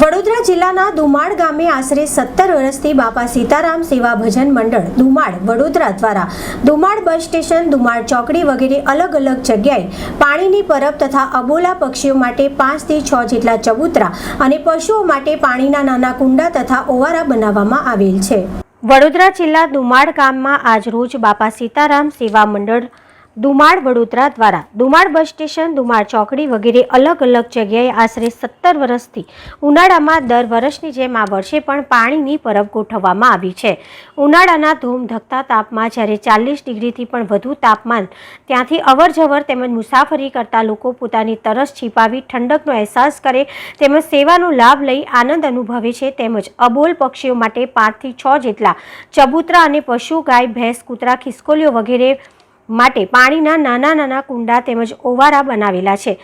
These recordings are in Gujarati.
વડોદરા જિલ્લાના દુમાળ ગામે આશરે સત્તર વર્ષથી બાપા સીતારામ સેવા ભજન મંડળ દુમાળ વડોદરા દ્વારા દુમાળ બસ સ્ટેશન, દુમાળ ચોકડી વગેરે અલગ અલગ જગ્યાએ પાણીની પરબ તથા અબોલા પક્ષીઓ માટે પાંચથી છ જેટલા ચબૂતરા અને પશુઓ માટે પાણીના નાના કુંડા તથા ઓવારા બનાવવામાં આવેલ છે. વડોદરા જિલ્લા દુમાળ ગામમાં આજરોજ બાપા સીતારામ સેવા મંડળ દુમાડ વડોદરા દ્વારા દુમાળ બસ સ્ટેશન, દુમાળ ચોકડી વગેરે અલગ અલગ જગ્યાએ આશરે સત્તર વર્ષથી ઉનાળામાં દર વર્ષની જેમ આ વર્ષે પણ પાણીની પરબ ગોઠવવામાં આવી છે. ઉનાળાના ધૂમધકતા તાપમાં જ્યારે ચાલીસ ડિગ્રીથી પણ વધુ તાપમાન ત્યાંથી અવરજવર તેમજ મુસાફરી કરતા લોકો પોતાની તરસ છીપાવી ઠંડકનો અહેસાસ કરે તેમજ સેવાનો લાભ લઈ આનંદ અનુભવે છે તેમજ અબોલ પક્ષીઓ માટે પાંચથી છ જેટલા ચબૂતરા અને પશુ ગાય, ભેંસ, કૂતરા, ખિસકોલીઓ વગેરે માટે પાણીના નાના નાના કુંડા તેમજ ઓવારા બનાવેલા છે.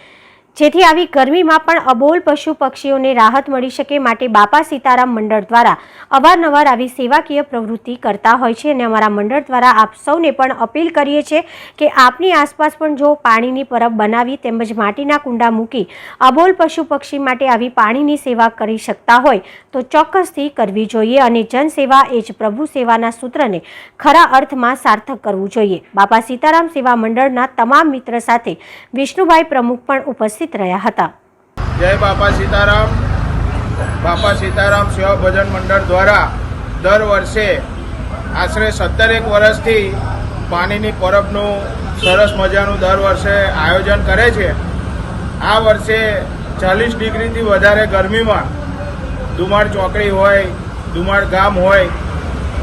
જેથી આવી ગરમીમાં પણ અબોલ પશુ પક્ષીઓને રાહત મળી શકે માટે બાપા સીતારામ મંડળ દ્વારા અવારનવાર આવી સેવાકીય પ્રવૃત્તિ કરતા હોય છે અને અમારા મંડળ દ્વારા આપ સૌને પણ અપીલ કરીએ છીએ કે આપની આસપાસ પણ જો પાણીની પરબ બનાવી તેમજ માટીના કુંડા મૂકી અબોલ પશુ પક્ષી માટે આવી પાણીની સેવા કરી શકતા હોય તો ચોક્કસથી કરવી જોઈએ અને જનસેવા એ જ પ્રભુ સેવાના સૂત્રને ખરા અર્થમાં સાર્થક કરવું જોઈએ. બાપા સીતારામ સેવા મંડળના તમામ મિત્ર સાથે વિષ્ણુભાઈ પ્રમુખ પણ ઉપસ્થિત રહ્યા હતા. જય બાપા સીતારામ. બાપા સીતારામ સેવા ભજન મંડળ દ્વારા દર વર્ષે આશરે સત્તરેક વર્ષથી પાણીની પરબનું સરસ મજાનું દર વર્ષે આયોજન કરે છે. આ વર્ષે ચાલીસ ડિગ્રીથી વધારે ગરમીમાં ધુમાડ ચોકડી હોય, ધુમાડ ગામ હોય,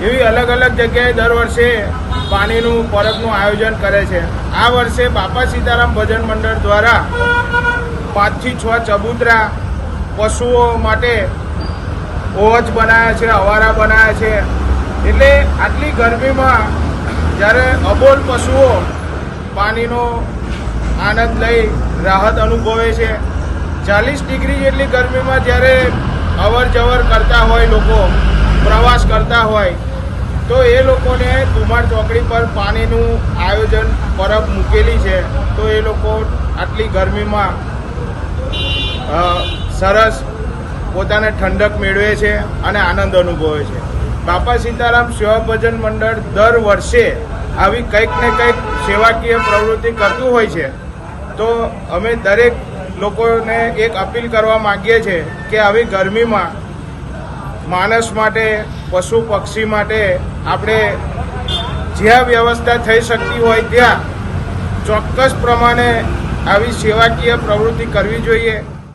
એવી અલગ અલગ જગ્યાએ દર વર્ષે પાણીનું પરબનું આયોજન કરે છે. આ વર્ષે બાપા સીતારામ ભજન મંડળ દ્વારા પાંચથી છ ચબૂતરા પશુઓ માટે ઓવચ બનાવ્યા છે, અવારા બનાવ્યા છે. એટલે આટલી ગરમીમાં જ્યારે અબોલ પશુઓ પાણીનો આનંદ લઈ રાહત અનુભવે છે, ચાલીસ ડિગ્રી જેટલી ગરમીમાં જ્યારે અવર જવર કરતા હોય લોકો, પ્રવાસ કરતા હોય, તો એ લોકોને ધુમાડ ચોકડી પર પાણીનું આયોજન પરબ મૂકેલી છે. તો એ લોકો આટલી ગરમીમાં સરસ પોતાને ઠંડક મેળવે છે અને આનંદ અનુભવે છે. બાપા સીતારામ સેવા ભજન મંડળ દર વર્ષે આવી કંઈક ને કંઈક સેવાકીય પ્રવૃત્તિ કરતું હોય છે. તો અમે દરેક લોકોને એક અપીલ કરવા માગીએ છીએ કે આવી ગરમીમાં માણસ માટે, પશુ પક્ષી માટે આપણે જ્યાં વ્યવસ્થા થઈ શકતી હોય ત્યાં ચોક્કસ પ્રમાણે આવી સેવાકીય પ્રવૃત્તિ કરવી જોઈએ.